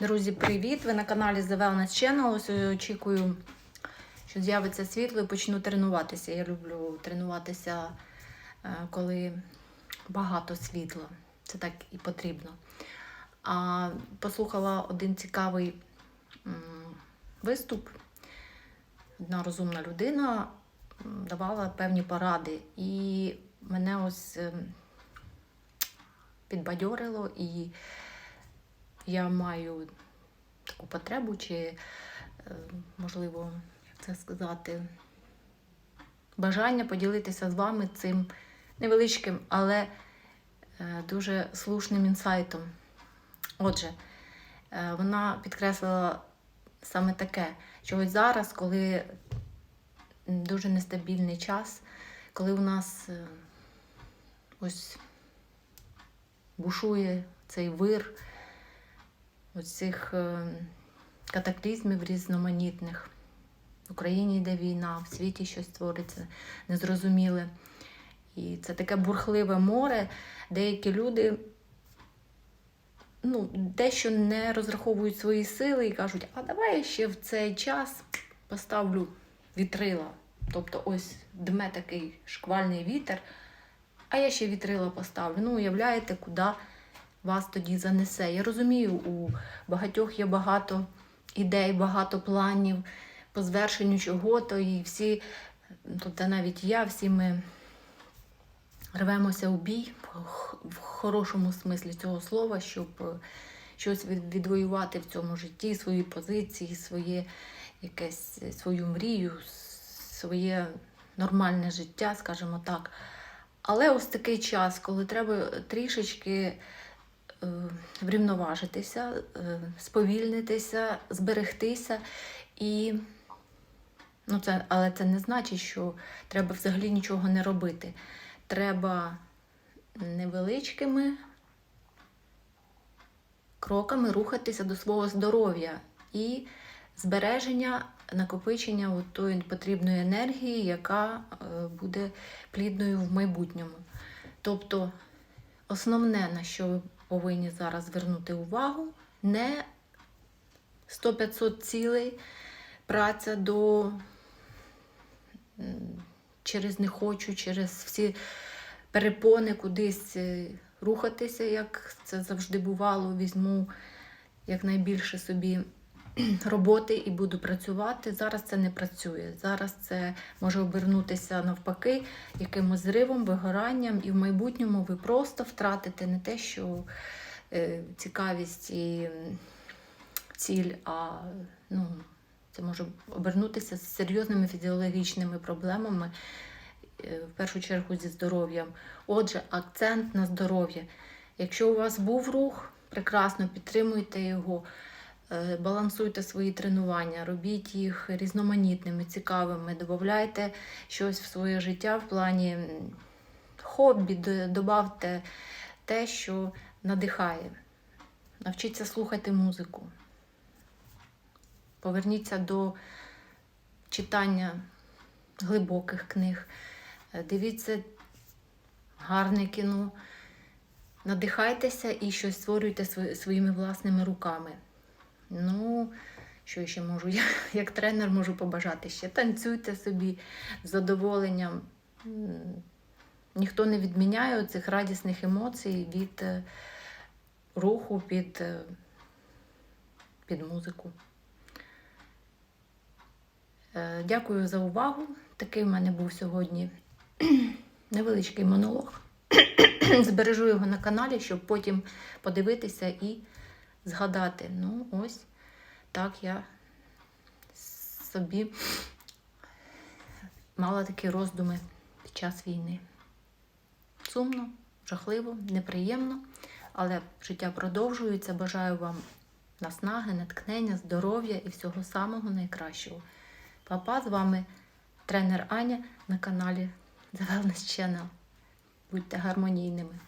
Друзі, привіт! Ви на каналі The Wellness Channel. Ось очікую, що з'явиться світло і почну тренуватися. Я люблю тренуватися, е, коли багато світла. Це так і потрібно. А послухала один цікавий виступ. Одна розумна людина давала певні поради. І мене ось ем, підбадьорило і я маю таку потребу, чи, е, можливо, це сказати, бажання поділитися з вами цим невеличким, але е, дуже слушним інсайтом. Отже, е, вона підкреслила саме таке, що ось зараз, коли дуже нестабільний час, коли у нас ось бушує цей вир оцих е, катаклізмів різноманітних. В Україні йде війна, в світі щось твориться незрозуміле. І це таке бурхливе море. Деякі люди ну, дещо не розраховують свої сили і кажуть, а давай я ще в цей час поставлю вітрила. Тобто ось дме такий шквальний вітер, а я ще вітрила поставлю. Ну, уявляєте, куди вас тоді занесе. Я розумію, у багатьох є багато ідей, багато планів по звершенню чого-то, і всі, тобто навіть я, всі ми рвемося у бій в хорошому смислі цього слова, щоб е, щось відвоювати в цьому житті, свої позиції, своє якесь е, свою мрію, своє нормальне життя, скажімо так. Але ось такий час, коли треба трішечки врівноважитися, е, сповільнитися, зберегтися. І, ну, це, але це не значить, що треба взагалі нічого не робити. Треба невеличкими кроками рухатися до свого здоров'я і збереження, накопичення тої потрібної енергії, яка е, буде плідною в майбутньому. Тобто, основне, на що повинні зараз звернути увагу, не 100-500 цілей, праця до через не хочу, через всі перепони кудись е, рухатися, як це завжди бувало. Візьму якнайбільше собі роботи і буду працювати. Зараз це не працює. Зараз це може обернутися навпаки якимось зривом, вигоранням, і в майбутньому ви просто втратите не те, що е, цікавість і ціль, а ну, це може обернутися з серйозними фізіологічними проблемами, е, в першу чергу зі здоров'ям. Отже, акцент на здоров'я. Якщо у вас був рух, прекрасно підтримуйте його, балансуйте свої тренування, робіть їх різноманітними, цікавими, додавайте щось в своє життя в плані хобі, д- добавте те, що надихає. Навчіться слухати музику. Поверніться до читання глибоких книг. Е, Дивіться гарне кіно. Надихайтеся і щось створюйте своїми власними руками. Ну, що ще можу? Я як тренер можу побажати ще. Танцюйте собі з задоволенням. Ніхто не відміняє цих радісних емоцій від е, руху під, е, під музику. Е, Дякую за увагу. Такий в мене був сьогодні невеличкий монолог. Збережу його на каналі, щоб потім подивитися і згадати. Ну, ось так я собі мала такі роздуми під час війни. Сумно, жахливо, неприємно, але життя продовжується. Бажаю вам наснаги, натхнення, здоров'я і всього самого найкращого. Папа, з вами тренер Аня на каналі The Wellness Channel. Будьте гармонійними.